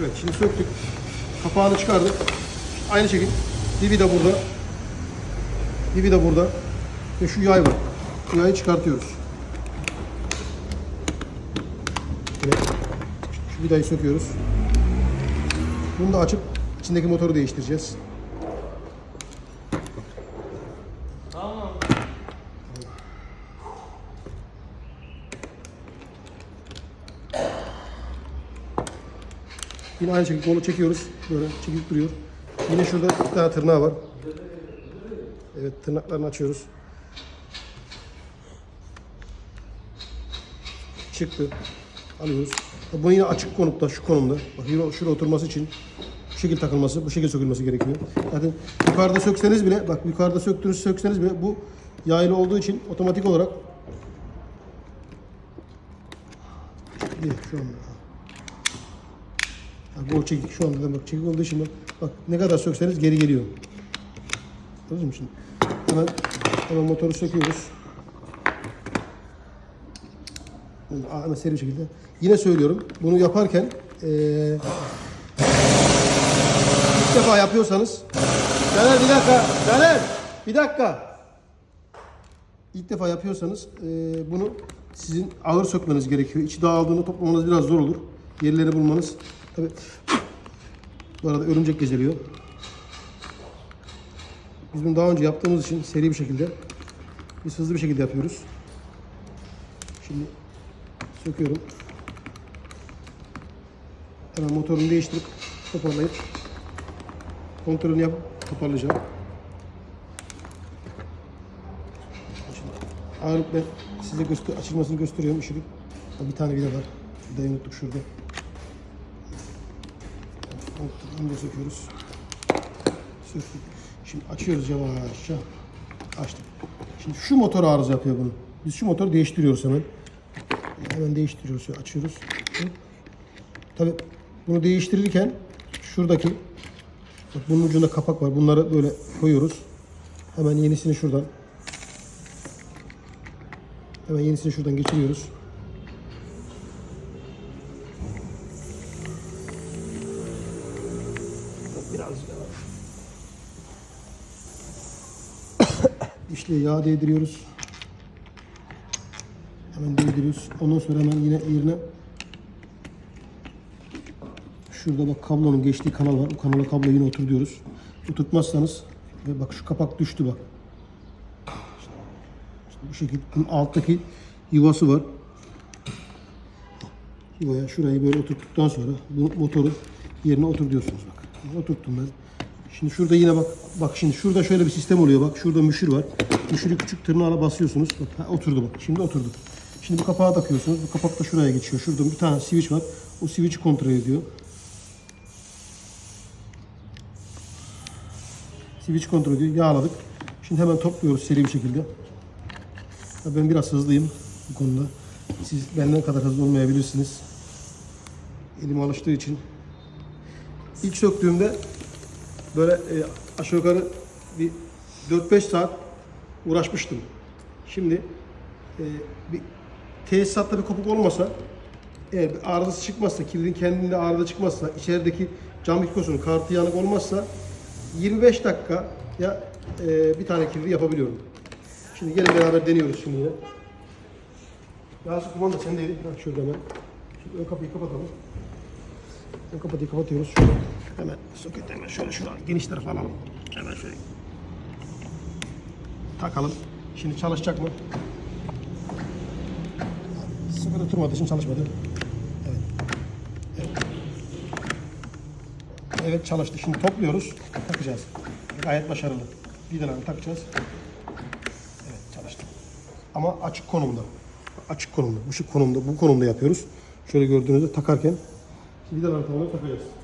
Evet şimdi söktük. Kapağını çıkardık. Aynı şekilde dibi de burada. Dibi de burada. Ve şu yay var. Bu yayı çıkartıyoruz. Yine şu vidayı söküyoruz. Bunu da açıp içindeki motoru değiştireceğiz. Yine aynı şekilde kolu çekiyoruz. Böyle çekip duruyor. Yine şurada bir tane tırnağı var. Evet tırnaklarını açıyoruz. Çıktı. Alıyoruz. Bu yine açık konumda, şu konumda. Bak şurada oturması için bu şekil takılması, bu şekil sökülmesi gerekiyor. Zaten yukarıda sökseniz bile, bak yukarıda söktünüz sökseniz bile bu yaylı olduğu için otomatik olarak şu anda. Bak o çekik şu anda da bak çekik olduğu için bak, ne kadar sökseniz geri geliyor. Gördünüz mü şimdi? Hemen, hemen motoru söküyoruz. Hemen seri bir şekilde. Yine söylüyorum bunu yaparken eee ilk defa yapıyorsanız Caner bir dakika Caner bir dakika İlk defa yapıyorsanız eee, bunu sizin ağır sökmeniz gerekiyor. İçi dağıldığını toplamanız biraz zor olur. Yerlerini bulmanız. Tabii bu arada örümcek gezeliyor. Biz bunu daha önce yaptığımız için seri bir şekilde biz hızlı bir şekilde yapıyoruz. Şimdi söküyorum. Hemen motorunu değiştirip toparlayıp kontrolünü yapıp toparlayacağım. Şimdi ağırlık ben size göster açılmasını gösteriyorum. Işık. Bir tane bile var. De unuttuk şurada. Unuttuk. Onu da söküyoruz. Söktük. Şimdi açıyoruz yavaşça. Açtık. Şimdi şu motor arıza yapıyor bunu. Biz şu motoru değiştiriyoruz hemen. Hemen değiştiriyoruz. Açıyoruz. Tabi bunu değiştirirken şuradaki bak bunun ucunda kapak var. Bunları böyle koyuyoruz. Hemen yenisini şuradan Hemen yenisini şuradan geçiriyoruz. Biraz yavaş. İşte yağ değdiriyoruz. Hemen değdiriyoruz. Ondan sonra hemen yine yerine şurada bak kablonun geçtiği kanal var. O kanala kablo yine otur diyoruz. Oturtmazsanız ve bak şu kapak düştü bak. Bu şekilde bunun alttaki yuvası var. Yuvaya şurayı böyle oturttuktan sonra bu motoru yerine otur diyorsunuz bak. Oturttum ben. Şimdi şurada yine bak bak şimdi şurada şöyle bir sistem oluyor bak. Şurada müşür var. Müşürü küçük tırnağına basıyorsunuz. Bak ha, oturdu bak. Şimdi oturdu. Şimdi bu kapağı takıyorsunuz. Bu kapak da şuraya geçiyor. Şurada bir tane switch var. O switch'i kontrol ediyor. Switch kontrol ediyor. Yağladık. Şimdi hemen topluyoruz seri bir şekilde. Ya Ben biraz hızlıyım bu konuda. Siz benden kadar hızlı olmayabilirsiniz. Elim alıştığı için. İlk söktüğümde böyle e, aşağı yukarı bir 4-5 saat uğraşmıştım. Şimdi e, bir tesisatta bir kopuk olmasa eğer bir arızası çıkmazsa, kilidin kendinde arıza çıkmazsa, içerideki cam mikrosunun kartı yanık olmazsa 25 dakika ya e, bir tane kilidi yapabiliyorum. Şimdi gelin beraber deniyoruz şimdi yine. Yasin kumanda sendeydi. Ha, şurada hemen. Şimdi ön kapıyı kapatalım. Ön kapıyı kapatıyoruz. Şurada. Hemen soket hemen şöyle şuradan geniş tarafa alalım. Hemen şöyle. Takalım. Şimdi çalışacak mı? Sıkı oturmadığı için çalışmadı. Evet. Evet. Evet çalıştı. Şimdi topluyoruz. Takacağız. Gayet başarılı. Vidalarını takacağız. Evet çalıştı. Ama açık konumda. Açık konumda. Bu şu konumda. Bu konumda yapıyoruz. Şöyle gördüğünüzde takarken vidalarını tamamen takacağız.